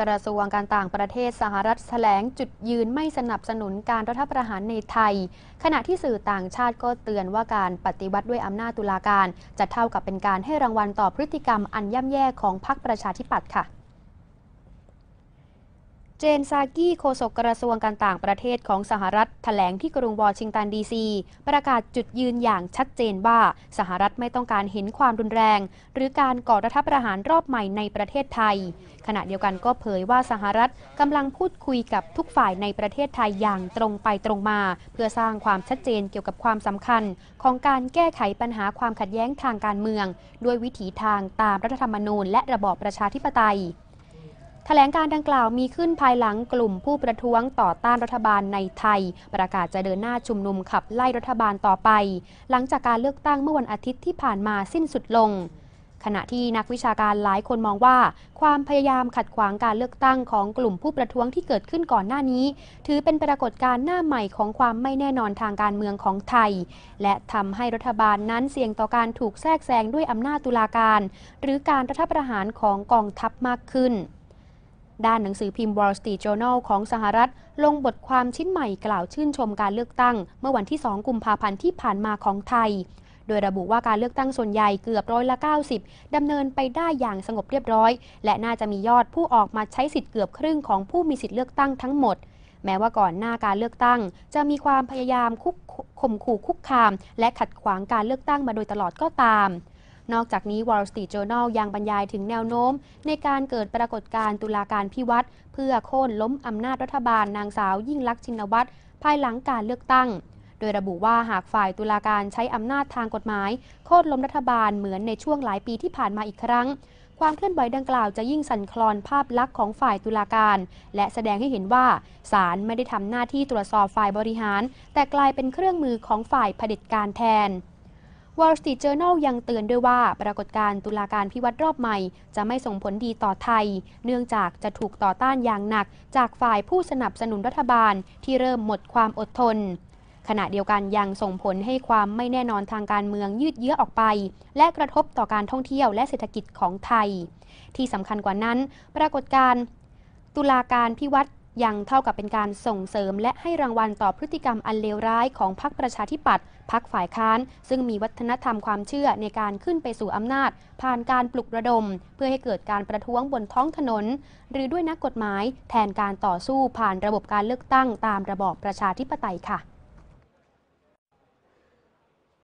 กระทรวงการต่างประเทศสหรัฐแถลงจุดยืนไม่สนับสนุนการรัฐประหารในไทย ขณะที่สื่อต่างชาติก็เตือนว่าการปฏิวัติด้วยอำนาจตุลาการ จะเท่ากับเป็นการให้รางวัลต่อพฤติกรรมอันย่ำแย่ของพรรคประชาธิปัตย์ค่ะ จนซากี้โฆษกกระทรวงการต่างประเทศของสหรัฐแถลงที่กรุงวอชิงตันดีซี ประกาศจุดยืนอย่างชัดเจนว่า สหรัฐไม่ต้องการเห็นความรุนแรง หรือการก่อรัฐประหารรอบใหม่ในประเทศไทย ขณะเดียวกันก็เผยว่าสหรัฐกำลังพูดคุยกับทุกฝ่ายในประเทศไทยอย่างตรงไปตรงมา เพื่อสร้างความชัดเจนเกี่ยวกับความสำคัญ ของการแก้ไขปัญหาความขัดแย้งทางการเมือง ด้วยวิถีทางตามรัฐธรรมนูญและระบอบประชาธิปไตย แถลงการดังกล่าวมีขึ้นภายหลังกลุ่มผู้ประท้วงต่อต้านรัฐบาลในไทย ประกาศจะเดินหน้าชุมนุมขับไล่รัฐบาลต่อไป หลังจากการเลือกตั้งเมื่อวันอาทิตย์ที่ผ่านมาสิ้นสุดลง ขณะที่นักวิชาการหลายคนมองว่า ความพยายามขัดขวางการเลือกตั้งของกลุ่มผู้ประท้วงที่เกิดขึ้นก่อนหน้านี้ ถือเป็นปรากฏการณ์หน้าใหม่ของความไม่แน่นอนทางการเมืองของไทย และทำให้รัฐบาลนั้นเสี่ยงต่อการถูกแทรกแซงด้วยอำนาจตุลาการ หรือการรัฐประหารของกองทัพมากขึ้น ด้านหนังสือพิมพ์ Wall Street Journal ของสหรัฐ ลงบทความชิ้นใหม่กล่าวชื่นชมการเลือกตั้ง เมื่อวันที่ 2 กุมภาพันธ์ที่ผ่านมาของไทย โดยระบุว่าการเลือกตั้งส่วนใหญ่เกือบร้อยละ 90 ดำเนินไปได้อย่างสงบเรียบร้อย และน่าจะมียอดผู้ออกมาใช้สิทธิ์เกือบครึ่งของผู้มีสิทธิ์เลือกตั้งทั้งหมดแม้ว่าก่อนหน้าการเลือกตั้ง จะมีความพยายามคุกข่มขู่คุกคาม และขัดขวางการเลือกตั้งมาโดยตลอดก็ตาม นอกจากนี้ Wall Street Journal ยังบรรยายถึงแนวโน้ม ในการเกิดปรากฏการณ์ตุลาการพิวัตรเพื่อโค่นล้มอำนาจรัฐบาลนางสาวยิ่งลักษณ์ชินวัตรภายหลังการเลือกตั้ง โดยระบุว่าหากฝ่ายตุลาการใช้อำนาจทางกฎหมาย โค่นล้มรัฐบาลเหมือนในช่วงหลายปีที่ผ่านมาอีกครั้งความเคลื่อนไหวดังกล่าวจะยิ่งสั่นคลอนภาพลักษณ์ของฝ่ายตุลาการ และแสดงให้เห็นว่าศาลไม่ได้ทำหน้าที่ตรวจสอบฝ่ายบริหาร แต่กลายเป็นเครื่องมือของฝ่ายเผด็จการแทน Wall Street Journal ยังเตือนด้วยว่าปรากฏการณ์ตุลาการพิวัตรรอบใหม่ จะไม่ส่งผลดีต่อไทย เนื่องจากจะถูกต่อต้านอย่างหนัก จากฝ่ายผู้สนับสนุนรัฐบาลที่เริ่มหมดความอดทน ขณะเดียวกันยังส่งผลให้ความไม่แน่นอนทางการเมืองยืดเยื้อออกไป และกระทบต่อการท่องเที่ยวและเศรษฐกิจของไทย ที่สำคัญกว่านั้น ปรากฏการณ์ตุลาการพิวัตร ยังเท่ากับเป็นการส่งเสริมและให้รางวัลต่อพฤติกรรมอันเลวร้ายของพรรคประชาธิปัตย์พรรคฝ่ายค้าน ซึ่งมีวัฒนธรรมความเชื่อในการขึ้นไปสู่อำนาจ ผ่านการปลุกระดม เพื่อให้เกิดการประท้วงบนท้องถนน หรือด้วยนักกฎหมาย แทนการต่อสู้ผ่านระบบการเลือกตั้งตามระบอบประชาธิปไตยค่ะ